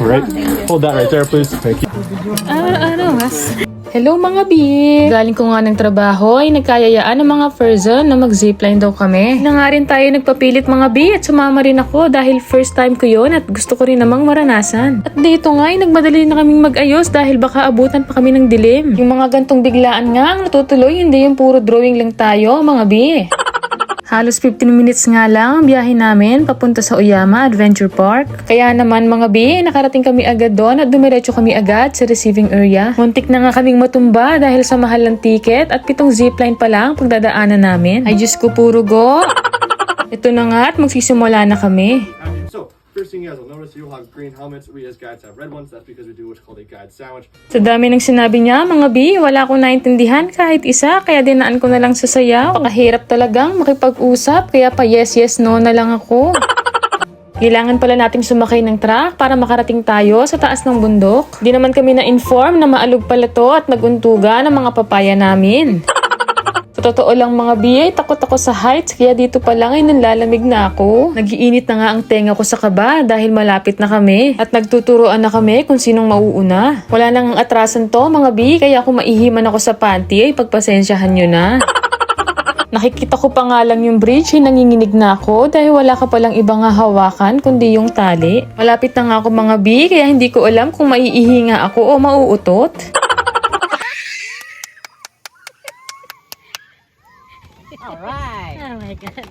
Alright. Hold that right there, please. Thank you. Ah, ano, mas? Hello mga bi! Galing ko nga ng trabaho ay nagkayayaan ng mga person na mag-zipline daw kami. Na nga rin tayo nagpapilit mga bi at sumama rin ako dahil first time ko yon at gusto ko rin namang maranasan. At dito nga ay nagmadali na kaming mag-ayos dahil baka abutan pa kami ng dilim. Yung mga gantong biglaan nga ang natutuloy hindi yung puro drawing lang tayo mga bi. Halos 15 minutes nga lang ang biyahe namin papunta sa Oyama Adventure Park. Kaya naman mga bi, nakarating kami agad doon at dumiretso kami agad sa receiving area. Muntik na nga kaming matumba dahil sa mahal ng ticket at pitong zipline pa lang pagdadaanan namin. Ay Diyos ko puro go! Ito na nga at magsisimula na kami. Thing you guys will notice, you'll have green helmets. We as guides have red ones. That's because we do what's called a guide sandwich. Sa dami ng sinabi niya, mga bi, wala akong naintindihan kahit isa, kaya dinaan ko na lang sa sayaw. Nakahirap talagang makipag-usap, kaya pa yes, yes, no na lang ako. Kailangan pala nating sumakay ng truck para makarating tayo sa taas ng bundok. Di naman kami na-inform na maalog pala to at naguntuga ng mga papaya namin. Totoo lang mga biyay, takot ako sa heights kaya dito pa lang ay nanlalamig na ako. Nagiinit na nga ang tenga ko sa kaba dahil malapit na kami at nagtuturoan na kami kung sinong mauuna. Wala nang atrasan to mga bi kaya kung maihiman ako sa panty ay pagpasensyahan nyo na. Nakikita ko pa nga lang yung bridge, nanginginig na ako dahil wala ka palang ibang hawakan kundi yung tali. Malapit na nga ako mga bi kaya hindi ko alam kung maiihi nga ako o mauutot. Alright. Oh my god.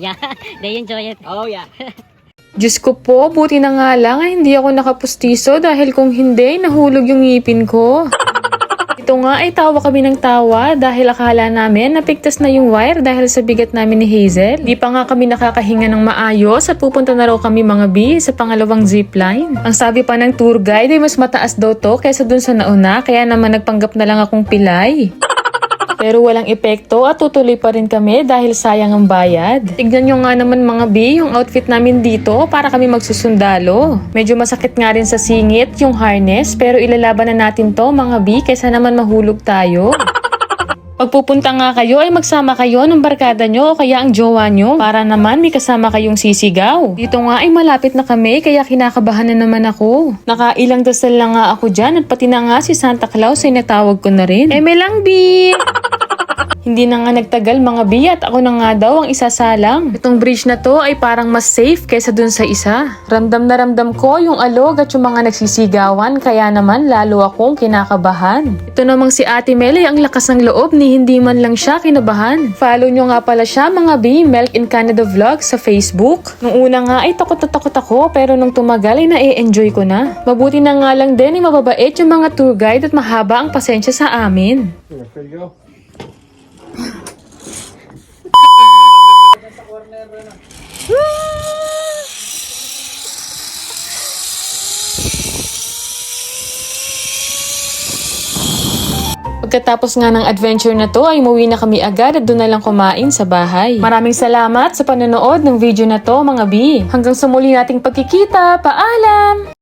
Yeah, they enjoy it. Oh yeah. Diyos ko po, buti na nga lang ay hindi ako nakapustiso dahil kung hindi, nahulog yung ngipin ko. Ito nga ay tawa kami ng tawa dahil akala namin napigtas na yung wire dahil sa bigat namin ni Hazel. Di pa nga kami nakakahinga ng maayos at pupunta na raw kami mga bi sa pangalawang zipline. Ang sabi pa ng tour guide ay mas mataas daw to kaysa dun sa nauna kaya naman nagpanggap na lang akong pilay. Pero walang epekto at tutuloy pa rin kami dahil sayang ang bayad. Tignan nyo nga naman mga B, yung outfit namin dito para kami magsusundalo. Medyo masakit nga rin sa singit yung harness pero ilalaban na natin to mga B kaysa naman mahulog tayo. Pagpupunta nga kayo ay magsama kayo ng barkada nyo o kaya ang jowa nyo para naman may kasama kayong sisigaw. Dito nga ay malapit na kami kaya kinakabahan na naman ako. Nakailang dasal lang nga ako dyan at pati na nga si Santa Claus ay natawag ko na rin. Eme lang, B! Hindi na nga nagtagal mga bi at ako na nga daw ang isasalang. Itong bridge na to ay parang mas safe kaysa dun sa isa. Ramdam na ramdam ko yung alog at yung mga nagsisigawan kaya naman lalo akong kinakabahan. Ito namang si Ate Mel ay ang lakas ng loob ni hindi man lang siya kinabahan. Follow nyo nga pala siya mga bi, Milk in Canada Vlog sa Facebook. Nung una nga ay takot na takot ako pero nung tumagal ay na-enjoy ko na. Mabuti na nga lang din ay mababait yung mga tour guide at mahaba ang pasensya sa amin. Here, there you go. Pagkatapos nga ng adventure na to ay umuwi na kami agad at doon na lang kumain sa bahay. Maraming salamat sa panonood ng video na to mga bi. Hanggang sa muli nating pagkikita. Paalam!